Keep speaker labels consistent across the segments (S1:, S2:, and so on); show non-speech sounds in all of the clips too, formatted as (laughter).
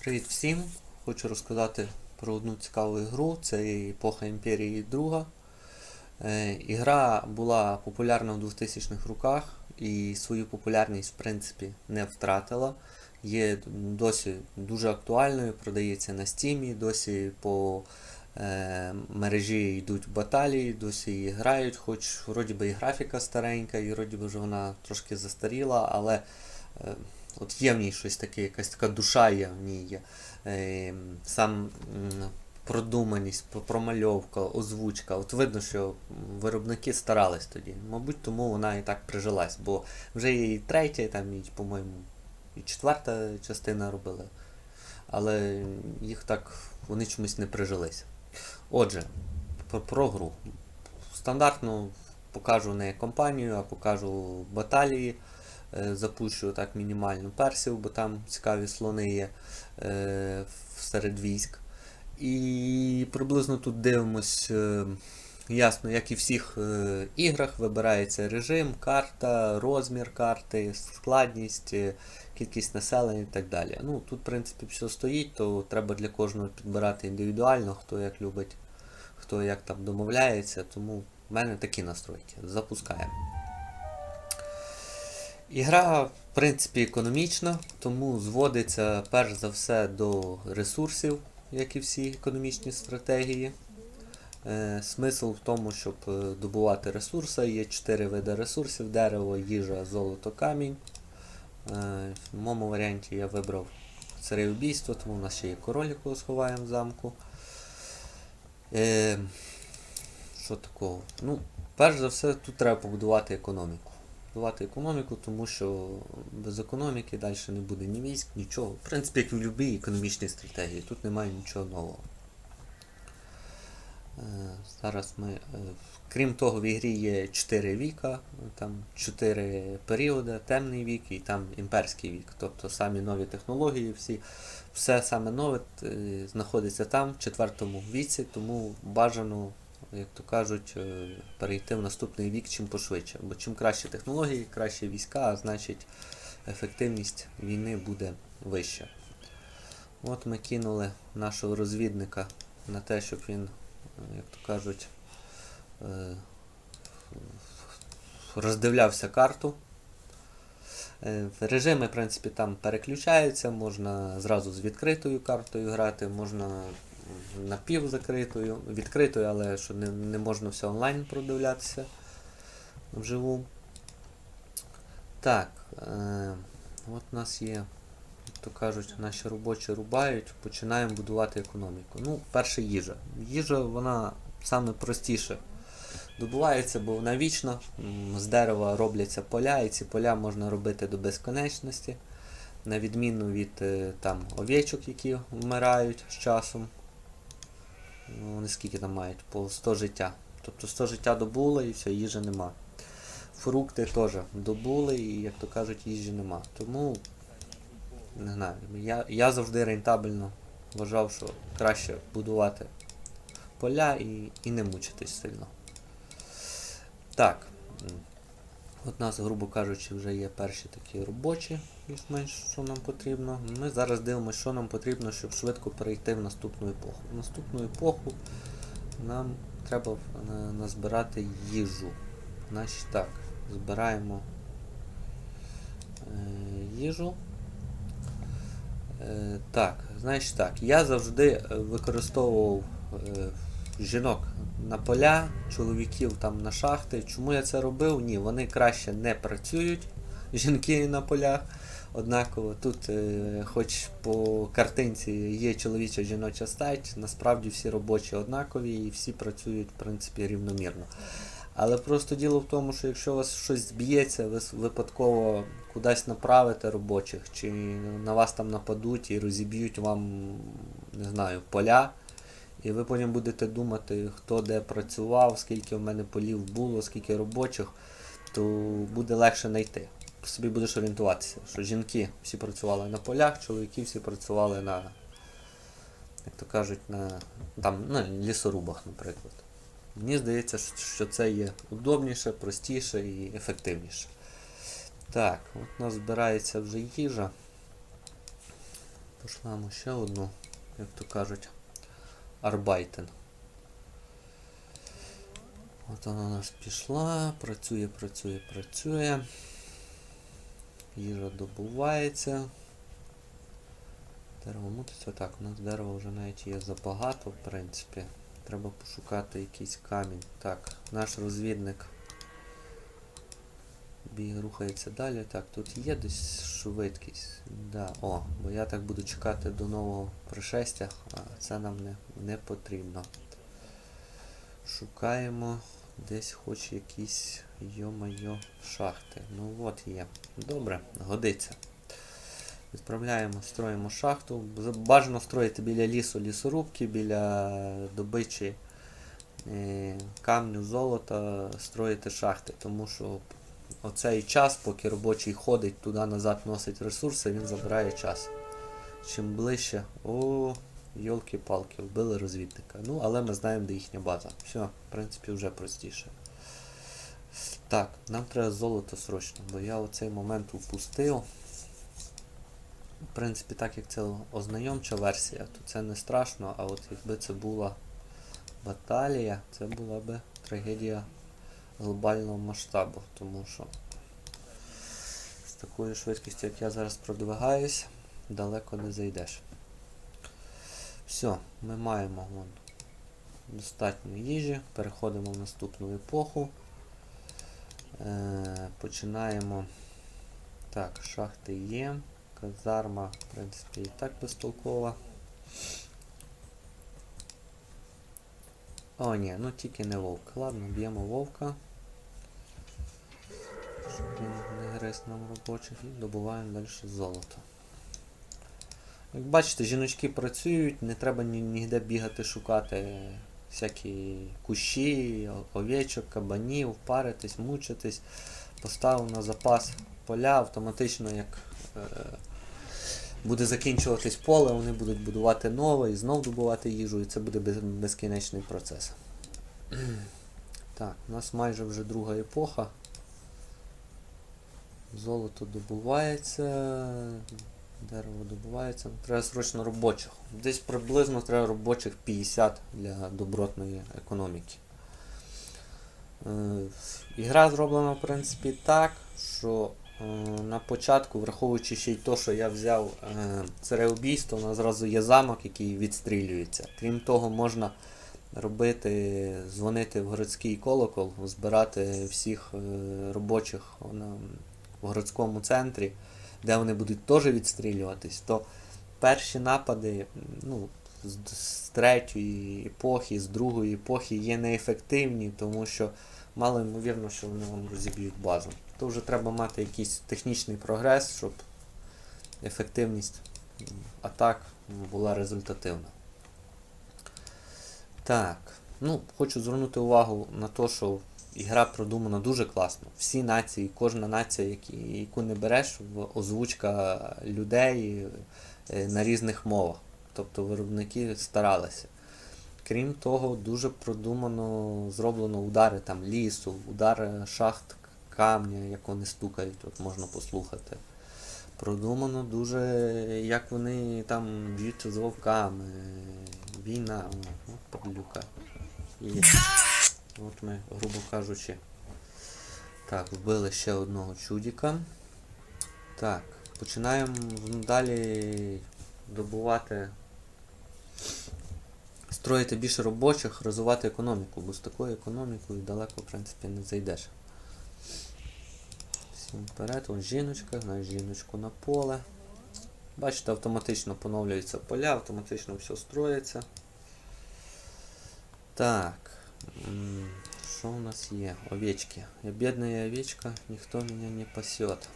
S1: Привіт всім! Хочу розказати про одну цікаву ігру. Це епоха Імперії Друга. Е, Ігра була популярна в 2000-х роках і свою популярність в принципі не втратила. Є досі дуже актуальною, продається на стімі, досі по е, мережі йдуть баталії, досі її грають, хоч вроді би і графіка старенька, і вроді би вже вона трошки застаріла, але е, от є в ній щось таке, якась така душа є в ній є. Е, сам продуманість, промальовка, озвучка. От видно, що виробники старались тоді. Мабуть, тому вона і так прижилась, бо вже і третя, там, і, по-моєму, і четверта частина робили. Але їх так вони чомусь не прижились. Отже, про, про гру. Стандартно покажу не компанію, а покажу баталії. Е, Запущу так мінімальну персів, бо там цікаві слони є е, серед військ. І приблизно тут дивимось, е, ясно, як і в всіх іграх, вибирається режим, карта, розмір карти, складність, кількість населення і так далі. Ну, тут, в принципі, все стоїть, то треба для кожного підбирати індивідуально, хто як любить, хто як там домовляється, тому в мене такі настройки. Запускаємо. Ігра, в принципі, економічна, тому зводиться перш за все до ресурсів, як і всі економічні стратегії. Е, смисл в тому, щоб е, добувати ресурси. Є 4 види ресурсів: дерево, їжа, золото, камінь. Е, в моєму варіанті я вибрав цареубійство, тому в нас ще є король, якого сховаємо в замку. Е, що такого? Ну, перш за все, тут треба побудувати економіку. Будувати економіку, тому що без економіки далі не буде ні військ, нічого. В принципі, як в будь-якій економічній стратегії, тут немає нічого нового. Е, Зараз ми. е, Крім того, в ігрі є 4 віка, там 4 періоди, темний вік і там імперський вік. Тобто самі нові технології, всі, все саме нове е, знаходиться там, в четвертому віці, тому бажано, як то кажуть, е, перейти в наступний вік чим пошвидше. Бо чим краще технології, краще війська, а значить ефективність війни буде вища. От ми кинули нашого розвідника на те, щоб він, як то кажуть, е, роздивлявся карту. Е, Режими, в принципі, там переключаються, можна зразу з відкритою картою грати, можна напівзакритою, відкритою, але що не, не можна все онлайн продивлятися вживу. Так, е, от у нас є, як то кажуть, наші робочі рубають, починаємо будувати економіку. Ну, перше їжа. Їжа, вона саме простіше добувається, бо вона вічна. З дерева робляться поля, і ці поля можна робити до безконечності. На відміну від е, там овечок, які вмирають з часом. Ну, Вони скільки там мають? По 100 життя. Тобто 100 життя добули і все, їжі нема. Фрукти теж добули і, як то кажуть, їжі нема. Тому, не знаю, я, я завжди рентабельно вважав, що краще будувати поля і, і не мучитись сильно. Так. От нас, грубо кажучи, вже є перші такі робочі, більш-менш, що нам потрібно. Ми зараз дивимося, що нам потрібно, щоб швидко перейти в наступну епоху. В наступну епоху нам треба е, назбирати їжу. Значить так, збираємо е, їжу. Е, так, значить так, я завжди використовував жінок на поля, чоловіків там на шахти. Чому я це робив? Ні, вони краще не працюють, (laughs) жінки на полях. Однаково тут, е, хоч по картинці є чоловіча жіноча стать, насправді всі робочі однакові і всі працюють в принципі рівномірно. Але просто діло в тому, що якщо у вас щось зб'ється, ви випадково кудись направите робочих, чи на вас там нападуть і розіб'ють вам, не знаю, поля, і ви потім будете думати, хто де працював, скільки в мене полів було, скільки робочих, то буде легше знайти. Собі будеш орієнтуватися, що жінки всі працювали на полях, чоловіки всі працювали на, як то кажуть, на там, на лісорубах, наприклад. Мені здається, що- що це є удобніше, простіше і ефективніше. Так, от у нас збирається вже їжа. Пошлемо ще одну, як то кажуть, арбайтен. От вона у нас пішла, працює, працює, працює. Їжа добувається. Дерево мутиться. Так, у нас дерева вже навіть є забагато, в принципі. Треба пошукати якийсь камінь. Так, наш розвідник біг рухається далі. Так, тут є десь швидкість. Да. О, бо я так буду чекати до нового пришестя, а це нам не, не потрібно. Шукаємо десь хоч якісь йо-майо шахти. Ну от є. Добре, годиться. Відправляємо, строїмо шахту. Бажано строїти біля лісу лісорубки, біля добичі е, камню, золота, строїти шахти, тому що оцей час, поки робочий ходить туди-назад, носить ресурси, він забирає час. Чим ближче. О, йолки-палки, вбили розвідника. Ну, але ми знаємо, де їхня база. Все, в принципі, вже простіше. Так, нам треба золото срочно, бо я оцей момент упустив. В принципі, так як це ознайомча версія, то це не страшно, а от якби це була баталія, це була би трагедія глобального масштабу, тому що з такою швидкістю, як я зараз продвигаюсь, далеко не зайдеш. Все, ми маємо вон, достатньо їжі, переходимо в наступну епоху. Е, починаємо. Так, шахти є. Казарма, в принципі, і так безтолкова. О, ні, ну тільки не вовк. Ладно, б'ємо вовка. Щоб він не гриз нам робочих і добуваємо далі золото. Як бачите, жіночки працюють, не треба ні, ніде бігати шукати всякі кущі, овечок, кабанів, паритись, мучитись. Поставив на запас поля автоматично, як е, буде закінчуватись поле, вони будуть будувати нове і знов добувати їжу, і це буде безкінечний процес. (clears throat) Так, у нас майже вже друга епоха. Золото добувається, дерево добувається. Треба срочно робочих. Десь приблизно треба робочих 50 для добротної економіки. Е, Ігра зроблена, в принципі, так, що е, на початку, враховуючи ще й то, що я взяв е, цареубійство, у нас зразу є замок, який відстрілюється. Крім того, можна робити, дзвонити в городський колокол, збирати всіх робочих в городському центрі, де вони будуть теж відстрілюватись, то перші напади ну, з, третьої епохи, з другої епохи є неефективні, тому що мало ймовірно, що вони вам розіб'ють базу. То вже треба мати якийсь технічний прогрес, щоб ефективність атак була результативна. Так, ну, хочу звернути увагу на те, що ігра продумана дуже класно. Всі нації, кожна нація, які, яку не береш, озвучка людей е, на різних мовах. Тобто виробники старалися. Крім того, дуже продумано зроблено удари там лісу, удари шахт камня, як вони стукають, от можна послухати. Продумано дуже, як вони там б'ються з вовками. Війна, о, падлюка. Є. От ми, грубо кажучи. Так, вбили ще одного чудіка. Так, починаємо далі добувати. Строїти більше робочих, розвивати економіку, бо з такою економікою далеко, в принципі, не зайдеш. Всім вперед, Вон жіночка, на жіночку на поле. Бачите, автоматично поновлюються поля, автоматично все строїться. Так. Що у нас є? Овечки. Я бедная овечка, ніхто мене не пасет.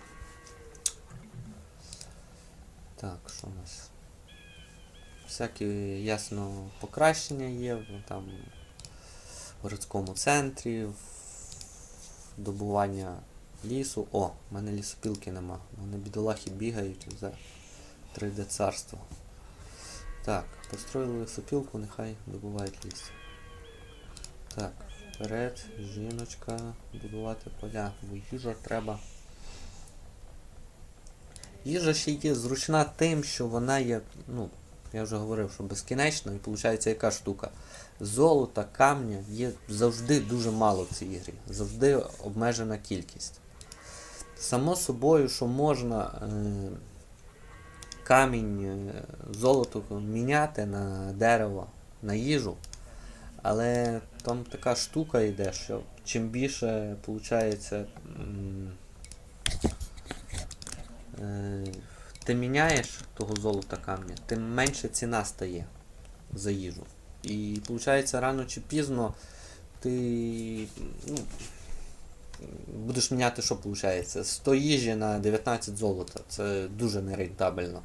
S1: Так, що у нас? Всякі ясно покращення є, в- там в городському центрі, в добування лісу. О, в мене лісопілки нема. Мене бідолахи бігають за 3D царство. Так, построїли лісопілку, нехай добувають ліс. Так, вперед, жіночка, будувати поля, бо їжа треба. Їжа ще є зручна тим, що вона є, ну, я вже говорив, що безкінечна, і виходить яка штука. Золота, камня є завжди дуже мало в цій ігрі. Завжди обмежена кількість. Само собою, що можна е, камінь, е, золото міняти на дерево, на їжу. Але там така штука йде, що чим більше виходить, е, ти міняєш того золота камня, тим менше ціна стає за їжу. І виходить, рано чи пізно ти ну, будеш міняти, що виходить? 100 їжі на 19 золота. Це дуже нерентабельно.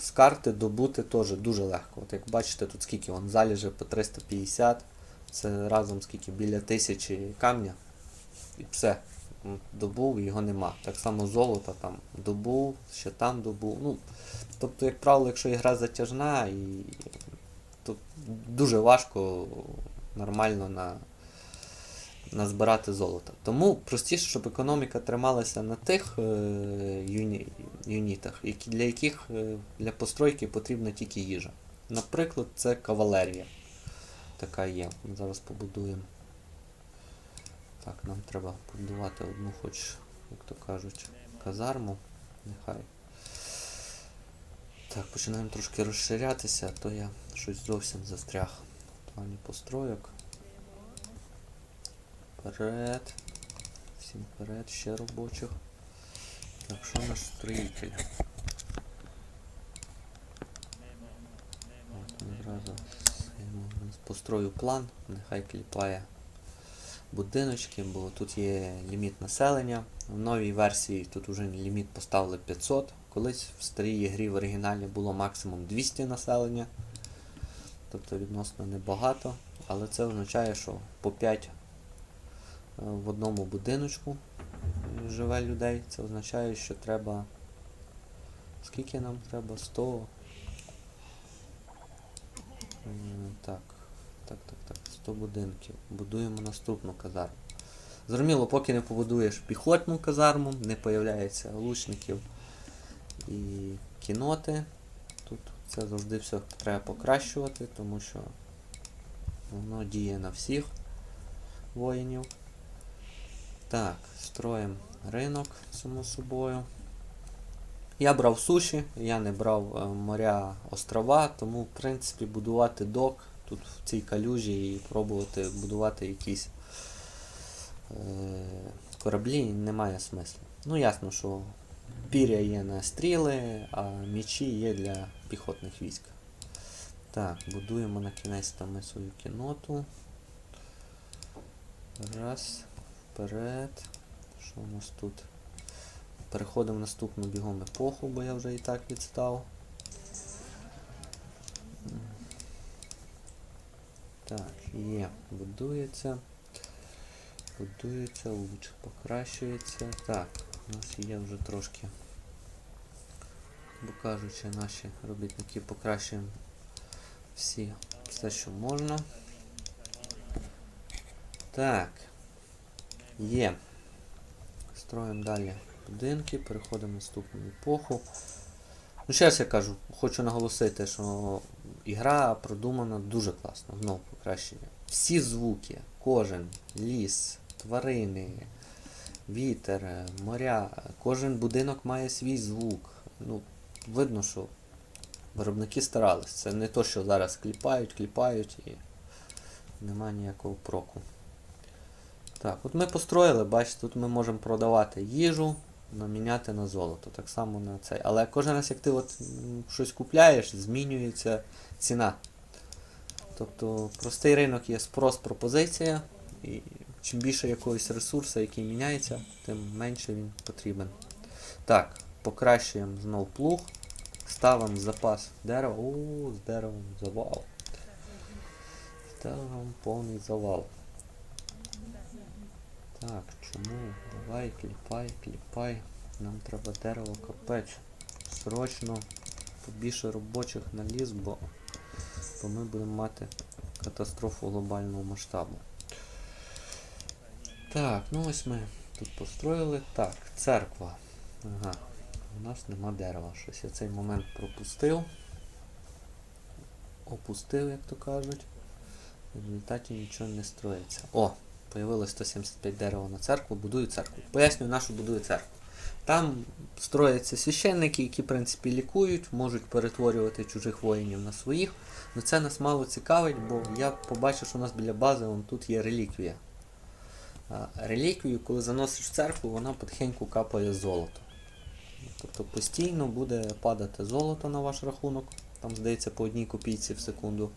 S1: З карти добути теж дуже легко. От як бачите, тут скільки вон заліже по 350, це разом скільки біля тисячі камня. І все. Добув, його нема. Так само золота там добув, ще там добув. Ну, тобто, як правило, якщо ігра затяжна, і то дуже важко нормально на, назбирати золото. Тому простіше, щоб економіка трималася на тих е, юні, юнітах, для яких е, для постройки потрібна тільки їжа. Наприклад, це кавалерія. Така є. Зараз побудуємо. Так, нам треба побудувати одну, хоч, як то кажуть, казарму. Нехай. Так, починаємо трошки розширятися, а то я щось зовсім застряг в плані постройок. Вперед. Всім вперед, ще робочих. Так, що наш строїтель? Построю план, нехай кліпає будиночки, бо тут є ліміт населення. В новій версії тут вже ліміт поставили 500. Колись в старій грі в оригіналі було максимум 200 населення. Тобто відносно небагато. Але це означає, що по 5 е, в одному будиночку живе людей. Це означає, що треба. Скільки нам треба? 100. Так. Так, так, так. 100 будинків. Будуємо наступну казарму. Зрозуміло, поки не побудуєш піхотну казарму, не появляється лучників і кіноти. Тут це завжди все треба покращувати, тому що воно діє на всіх воїнів. Так, строїмо ринок, само собою. Я брав суші, я не брав е, моря острова, тому в принципі будувати док тут в цій калюжі і пробувати будувати якісь е, кораблі немає смислу. Ну ясно, що піря є на стріли, а мічі є для піхотних військ. Так, будуємо на кінець там ми свою кіноту. Раз, вперед. Що у нас тут? Переходимо в наступну бігом епоху, бо я вже і так відстав. Так, є, будується. Будується, луч покращується. Так, у нас є вже трошки, бо кажучи, наші робітники покращуємо всі, все, що можна. Так. Є. Строїмо далі будинки, переходимо в наступну епоху. Ну, ще раз я кажу, хочу наголосити, що ігра продумана дуже класно, знову покращення. Всі звуки, кожен, ліс, тварини, вітер, моря, кожен будинок має свій звук. Ну, видно, що виробники старались. Це не то, що зараз кліпають, кліпають і нема ніякого проку. Так, от ми построїли, бачите, тут ми можемо продавати їжу, наміняти на золото. Так само на цей. Але кожен раз, як ти от щось купляєш, змінюється ціна. Тобто простий ринок є спрос, пропозиція, і чим більше якогось ресурсу, який міняється, тим менше він потрібен. Так, покращуємо знов плуг, ставимо запас дерева. О, з деревом завал. Деревом повний завал. Так, чому? Давай, кліпай, кліпай. Нам треба дерево капець. Срочно побільше робочих на ліс, бо, бо ми будемо мати катастрофу глобального масштабу. Так, ну ось ми тут построїли. Так, церква. Ага. У нас нема дерева. Щось я цей момент пропустив. Опустив, як то кажуть. В результаті нічого не строїться. О, появилось 175 дерева на церкву, будую церкву. Пояснюю, нашу будую церкву. Там строяться священники, які, в принципі, лікують, можуть перетворювати чужих воїнів на своїх. Ну це нас мало цікавить, бо я побачив, що у нас біля бази вон, тут є реліквія. Реліквію, коли заносиш в церкву, вона потихеньку капає золото. Тобто постійно буде падати золото на ваш рахунок, там здається по одній копійці в секунду.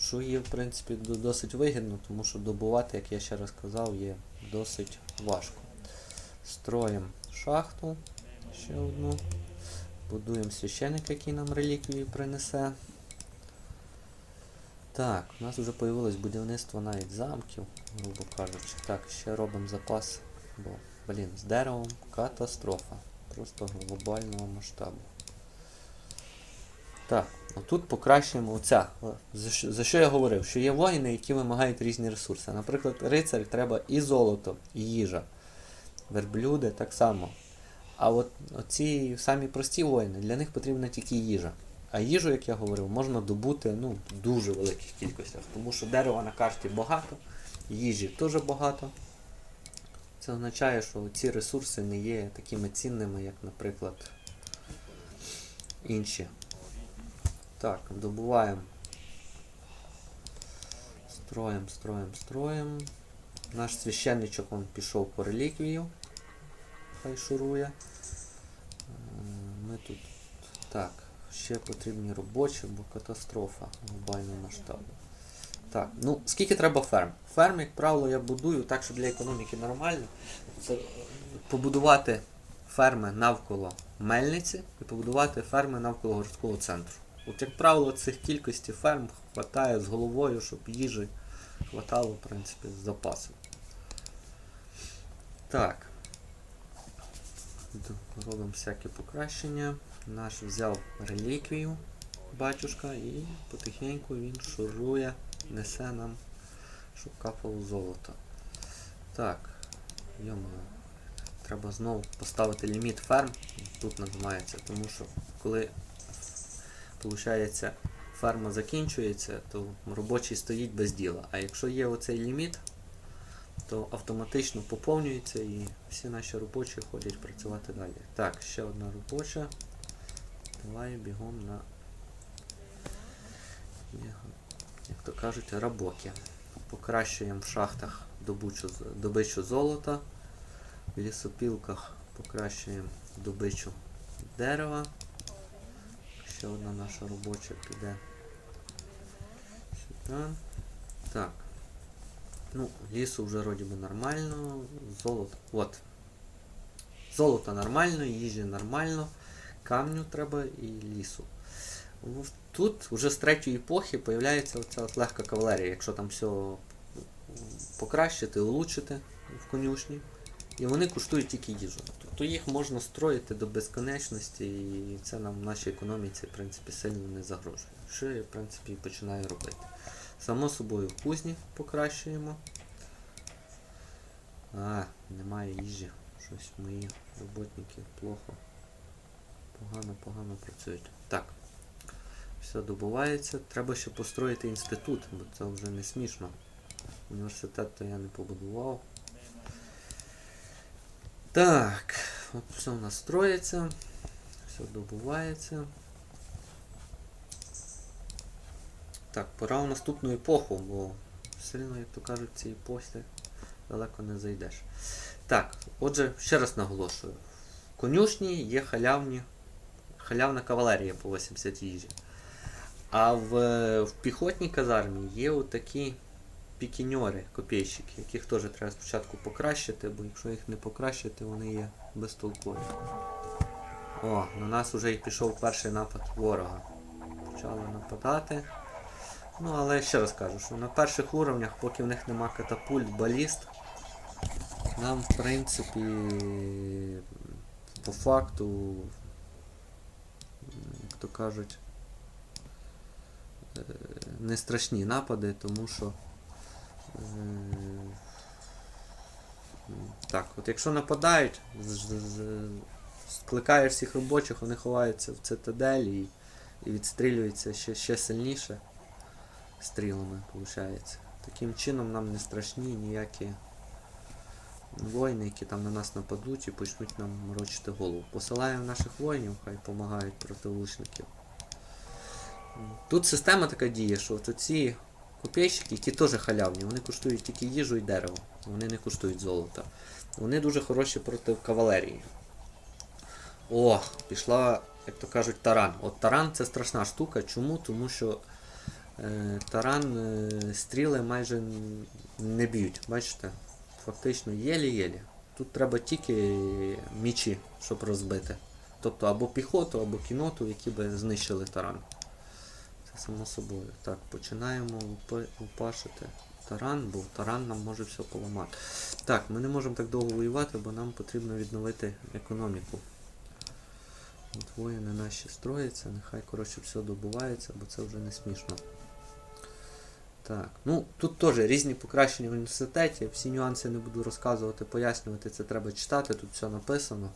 S1: Що є, в принципі, досить вигідно, тому що добувати, як я ще раз казав, є досить важко. Строїмо шахту ще одну. Будуємо священика, який нам реліквію принесе. Так, у нас вже появилось будівництво навіть замків, грубо кажучи. Так, ще робимо запас, бо, блін, з деревом катастрофа. Просто глобального масштабу. Так, отут покращуємо оця. За що, я говорив? Що є воїни, які вимагають різні ресурси. Наприклад, рицарь треба і золото, і їжа. Верблюди так само. А от ці самі прості воїни, для них потрібна тільки їжа. А їжу, як я говорив, можна добути ну, в дуже великих кількостях, тому що дерева на карті багато, їжі теж багато. Це означає, що ці ресурси не є такими цінними, як, наприклад, інші. Так, добуваємо. Строїм, строїм, строїм. Наш священничок он пішов по реліквію. Хай шурує. Е, Ми тут. Так, ще потрібні робочі, бо катастрофа глобального масштабу. Так, ну скільки треба ферм? Ферм, як правило, я будую так, що для економіки нормально. Це побудувати ферми навколо мельниці і побудувати ферми навколо городського центру. От, як правило, цих кількості ферм хватає з головою, щоб їжі хватало, в принципі, з запасом. Так. Робимо всякі покращення. Наш взяв реліквію, батюшка, і потихеньку він шурує, несе нам, щоб капало золото. Так, йому треба знову поставити ліміт ферм. Тут нажимається, тому що коли виходить, ферма закінчується, то робочий стоїть без діла. А якщо є оцей ліміт, то автоматично поповнюється і всі наші робочі ходять працювати далі. Так, ще одна робоча. Давай бігом на, як то кажуть, рабоки. Покращуємо в шахтах добичу, добичу золота, в лісопілках покращуємо добичу дерева. Ще одна наша робоча піде сюди. Так. Ну, лісу вже вроді би нормально. Золото. От. Золото нормально, їжі нормально. Камню треба і лісу. Тут вже з третьої епохи появляється оця от легка кавалерія, якщо там все покращити, улучшити в конюшні. І вони коштують тільки їжу. Тобто їх можна строїти до безконечності, і це нам в нашій економіці в принципі, сильно не загрожує. Що я в принципі і починаю робити. Само собою кузні покращуємо. А, немає їжі. Щось мої роботники плохо. Погано-погано працюють. Так. Все добувається. Треба ще построїти інститут, бо це вже не смішно. Університет то я не побудував. Так, от все у нас строїться, все добувається. Так, пора у наступну епоху, бо сильно, як то кажуть, в цій епосі далеко не зайдеш. Так, отже, ще раз наголошую. В конюшні є халявні, халявна кавалерія по 80 їжі. А в, в піхотній казармі є отакі пікіньори, копійщики, яких теж треба спочатку покращити, бо якщо їх не покращити, вони є безтолкові. О, на нас вже і пішов перший напад ворога. Почали нападати. Ну, але ще раз кажу, що на перших уровнях, поки в них нема катапульт, баліст, нам, в принципі, по факту, як то кажуть, е, не страшні напади, тому що так, от якщо нападають, скликаєш всіх робочих, вони ховаються в цитадель і, відстрілюються ще, ще сильніше стрілами, виходить. Таким чином нам не страшні ніякі воїни, які там на нас нападуть і почнуть нам морочити голову. Посилаємо наших воїнів, хай допомагають проти лучників. Тут система така діє, що от ці копійщики, які теж халявні, вони коштують тільки їжу і дерево. Вони не коштують золота. Вони дуже хороші проти кавалерії. О, пішла, як то кажуть, таран. От таран це страшна штука. Чому? Тому що е, таран е, стріли майже не б'ють. Бачите? Фактично єлі-єлі. Тут треба тільки мічі, щоб розбити. Тобто або піхоту, або кіноту, які би знищили таран. Само собою. Так, починаємо лупашити таран, бо таран нам може все поламати. Так, ми не можемо так довго воювати, бо нам потрібно відновити економіку. От воїни наші строяться, нехай коротше все добувається, бо це вже не смішно. Так, ну тут теж різні покращення в університеті. Всі нюанси не буду розказувати, пояснювати, це треба читати, тут все написано.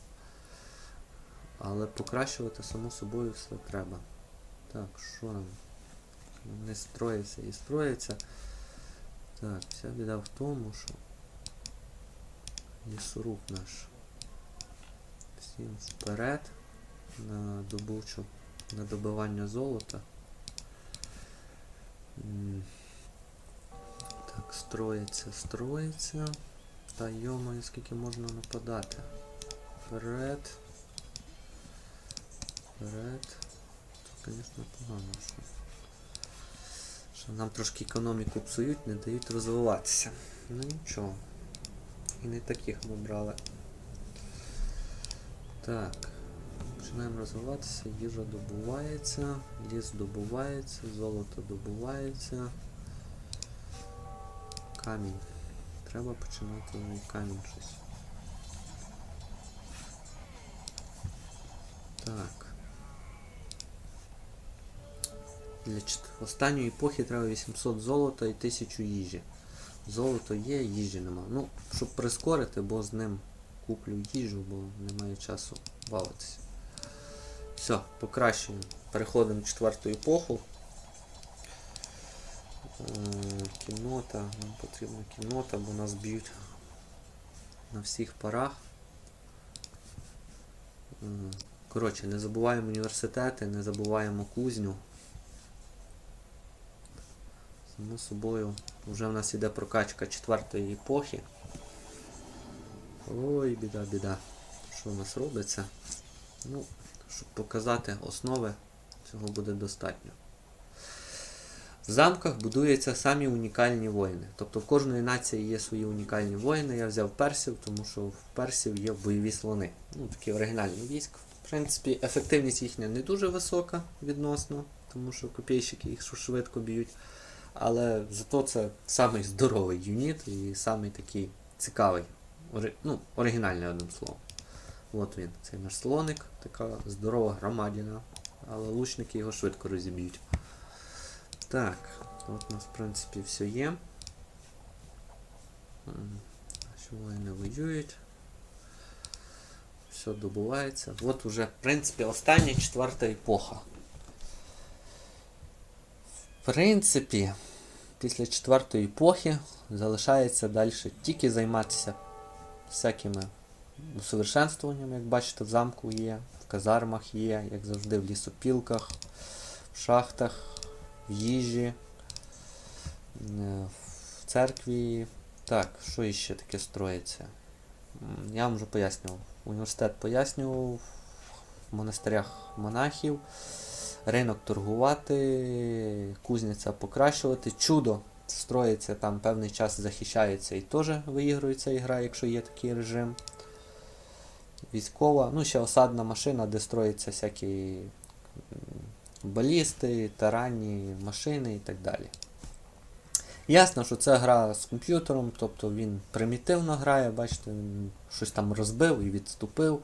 S1: Але покращувати само собою все треба. Так, що нам? Не строїться і строїться. Так, вся біда в тому, що лісоруб наш. Всім вперед на добучу, на добивання золота. Так, строїться, строїться. Та йомаю, скільки можна нападати. Вперед. Вперед. Це, звісно, погано. Нам трошки економіку псують, не дають розвиватися. Ну нічого. І не таких ми брали. Так. Починаємо розвиватися, їжа добувається, ліс добувається, золото добувається. Камінь. Треба починати камінь щось. Так. Для останньої епохи треба 800 золота і 1000 їжі. Золото є, їжі нема. Ну, щоб прискорити, бо з ним куплю їжу, бо немає часу бавитися. Все, покращуємо. Переходимо в четверту епоху. Е, Кіннота, нам потрібна кіннота, бо нас б'ють на всіх парах. Е, Коротше, не забуваємо університети, не забуваємо кузню. Само собою, вже в нас іде прокачка четвертої епохи. Ой, біда, біда. Що в нас робиться? Ну, щоб показати основи, цього буде достатньо. В замках будуються самі унікальні воїни. Тобто в кожної нації є свої унікальні воїни. Я взяв персів, тому що в персів є бойові слони. Ну, такі оригінальні військ. В принципі, ефективність їхня не дуже висока відносно, тому що копійщики їх швидко б'ють. Але зато це самий здоровий юніт і самий такий цікавий. Ори- Ну, оригінальний одним словом. От він, цей наш слоник, така здорова громадіна, але лучники його швидко розіб'ють. Так, от у нас в принципі все є. М, Наші воїни воюють. Все добувається. От уже, в принципі, остання четверта епоха. В принципі, після четвертої епохи залишається далі тільки займатися всякими усовершенствуваннями, як бачите, в замку є, в казармах є, як завжди, в лісопілках, в шахтах, в їжі, е, в церкві. Так, що іще таке строїться? Я вам вже пояснював. Університет пояснював, в монастирях монахів, ринок торгувати, кузниця покращувати. Чудо строїться, там певний час захищається і теж виігрується ігра, якщо є такий режим. Військова, ну ще осадна машина, де строїться всякі балісти, таранні машини і так далі. Ясно, що це гра з комп'ютером, тобто він примітивно грає, бачите, він щось там розбив і відступив.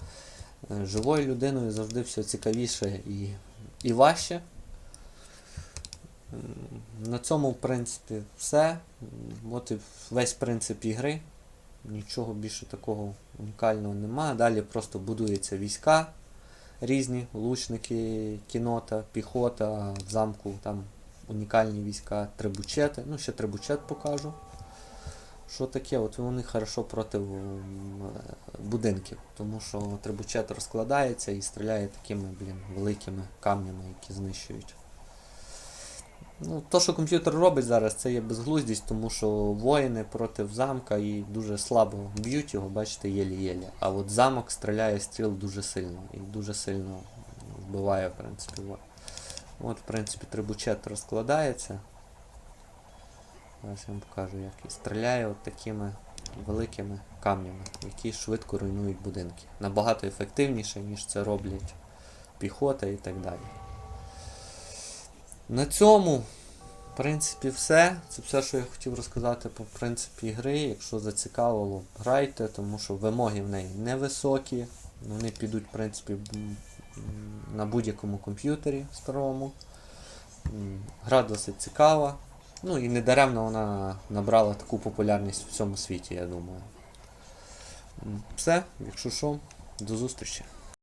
S1: Е, Живою людиною завжди все цікавіше і, і важче. На цьому, в принципі, все. От і весь принцип ігри. нічого більше такого унікального нема. Далі просто будуються війська різні, лучники, кінота, піхота, в замку там унікальні війська, трибучети. Ну, ще трибучет покажу. Що таке? От вони хорошо проти будинків, тому що трибучет розкладається і стріляє такими, блін, великими камнями, які знищують. Ну, то, що комп'ютер робить зараз, це є безглуздість, тому що воїни проти замка і дуже слабо б'ють його, бачите, єлі-єлі. А от замок стріляє стріл дуже сильно і дуже сильно вбиває, в принципі. От, в принципі, трибучет розкладається. Зараз я вам покажу, як і стріляє от такими великими камнями, які швидко руйнують будинки. Набагато ефективніше, ніж це роблять піхота і так далі. На цьому, в принципі, все. Це все, що я хотів розказати по принципі гри. Якщо зацікавило, грайте, тому що вимоги в неї невисокі. Вони підуть, в принципі, на будь-якому комп'ютері старому. Гра досить цікава. Ну і недаремно вона набрала таку популярність в всьому світі, я думаю. Все, якщо що, до зустрічі.